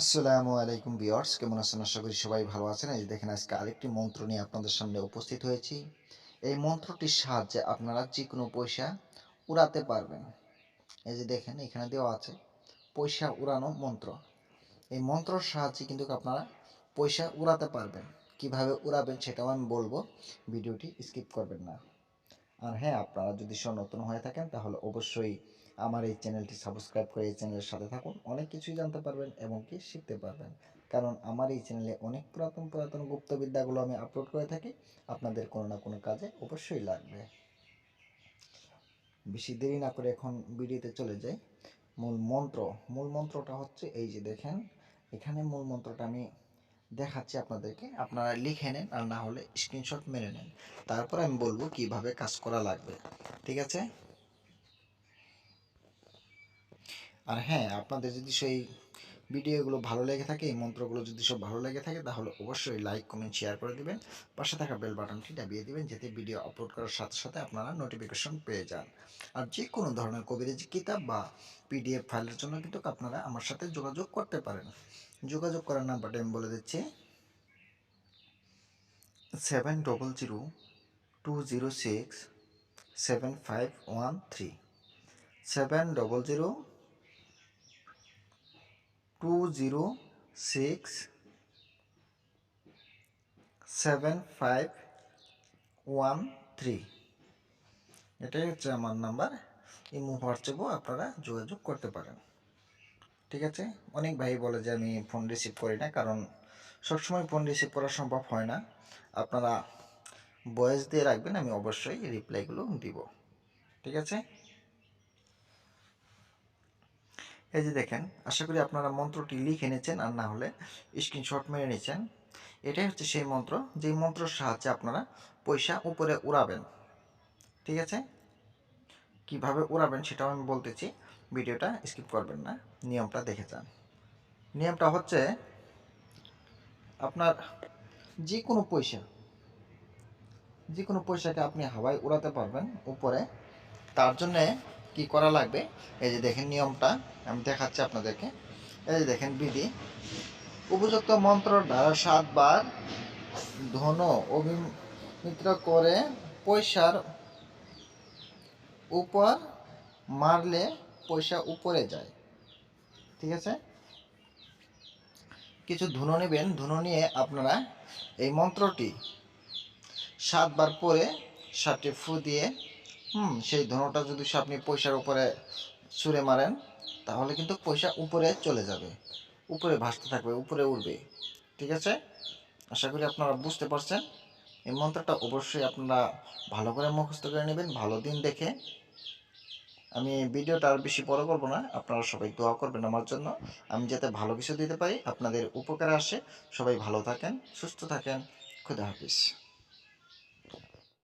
আসসালামু আলাইকুম বিয়ার্স কেমন আছেন? আশা করি সবাই ভালো আছেন। এই যে দেখেন, আজকে আরেকটি মন্ত্র নিয়ে আপনাদের সামনে উপস্থিত হয়েছি। এই মন্ত্রটির সাহায্যে আপনারা যে কোনো পয়সা উড়াতে পারবেন। এই যে দেখেন, এখানে দেওয়া আছে, পয়সা উড়ানো মন্ত্র। এই মন্ত্রর সাহায্যে কিন্তু আপনারা পয়সা উড়াতে পারবেন। কীভাবে উড়াবেন সেটাও আমি বলব, ভিডিওটি স্কিপ করবেন না। আর হ্যাঁ আপনারা যদি সব নতুন হয়ে থাকেন, তাহলে অবশ্যই আমার এই চ্যানেলটি সাবস্ক্রাইব করে এই চ্যানেলের সাথে থাকুন। অনেক কিছুই জানতে পারবেন এবং কি শিখতে পারবেন। কারণ আমার এই চ্যানেলে অনেক পুরাতন পুরাতন গুপ্তবিদ্যাগুলো আমি আপলোড করে থাকি। আপনাদের কোনো না কোনো কাজে অবশ্যই লাগবে। বেশি দেরি না করে এখন ভিডিওতে চলে যাই। মূল মন্ত্র, মূল মন্ত্রটা হচ্ছে এই যে দেখেন, এখানে মূল মন্ত্রটা আমি দেখাচ্ছি আপনাদেরকে। আপনারা লিখে নেন আর না হলে স্ক্রিনশট মেরে নেন। তারপর আমি বলব কীভাবে কাজ করা লাগবে। ঠিক আছে? আর হ্যাঁ আপনাদের যদি সেই ভিডিওগুলো ভালো লেগে থাকে, এই মন্ত্রগুলো যদি সব ভালো লেগে থাকে, তাহলে অবশ্যই লাইক কমেন্ট শেয়ার করে দিবেন। পাশে থাকা বেল বাটনটি দাবিয়ে দিবেন, যাতে ভিডিও আপলোড করার সাথে সাথে আপনারা নোটিফিকেশন পেয়ে যান। আর যে কোনো ধরনের কবিরাজি কিতাব বা পিডিএফ ফাইলের জন্য কিন্তু আপনারা আমার সাথে যোগাযোগ করতে পারেন। যোগাযোগ করার নাম্বারটা আমি বলে দিচ্ছি। Seven double zero two zero six seven five one three seven double zero two zero six seven five one three এটাই হচ্ছে আমার নাম্বার ইমো হোয়াটসঅ্যাপও আপনারা যোগাযোগ করতে পারেন। ঠিক আছে? অনেক ভাই বলে যে আমি ফোন রিসিভ করি না, কারণ সবসময় ফোন রিসিভ করা সম্ভব হয় না। আপনারা ভয়েস দিয়ে রাখবেন, আমি অবশ্যই রিপ্লাইগুলো দিব। ঠিক আছে? এই যে দেখেন, আশা করি আপনারা মন্ত্রটি লিখে নিয়েছেন আর না হলে স্ক্রিনশট মেরে নিয়েছেন। এটাই হচ্ছে সেই মন্ত্র, যেই মন্ত্রের সাহায্যে আপনারা পয়সা উপরে উড়াবেন। ঠিক আছে? কীভাবে উড়াবেন সেটাও আমি বলতেছি, ভিডিওটা স্কিপ করবেন না, নিয়মটা দেখে যান। নিয়মটা হচ্ছে, আপনার যে কোনো পয়সা যে কোনো পয়সাকে আপনি হাওয়ায় উড়াতে পারবেন উপরে, তার জন্যে কি করা লাগবে? এই যে দেখেন নিয়মটা, আমি দেখাচ্ছি আপনাদেরকে। এই যে দেখেন বিধি। উপযুক্ত মন্ত্র দ্বারা সাতবার ধন অভিমিত্র করে পয়সার উপর মারলে পয়সা উপরে যায়। ঠিক আছে? কিছু ধুনো নেবেন। ধুনো নিয়ে আপনারা এই মন্ত্রটি সাতবার পরে সাতটি ফু দিয়ে হুম, সেই ধনটা যদি আপনি পয়সার উপরে ছুঁড়ে মারেন, তাহলে কিন্তু পয়সা উপরে চলে যাবে। উপরে ভাসতে থাকবে, উপরে উঠবে ঠিক আছে? আশা করি আপনারা বুঝতে পারছেন। এই মন্ত্রটা অবশ্যই আপনারা ভালো করে মুখস্থ করে নেবেন, ভালো দিন দেখে। আমি ভিডিওটা আর বেশি বড় করব না, আপনারা সবাই দোয়া করবেন আমার জন্য। আমি যাতে ভালো কিছু দিতে পারি, আপনাদের উপকারে আসে। সবাই ভালো থাকেন, সুস্থ থাকেন। খুদা হাফিজ।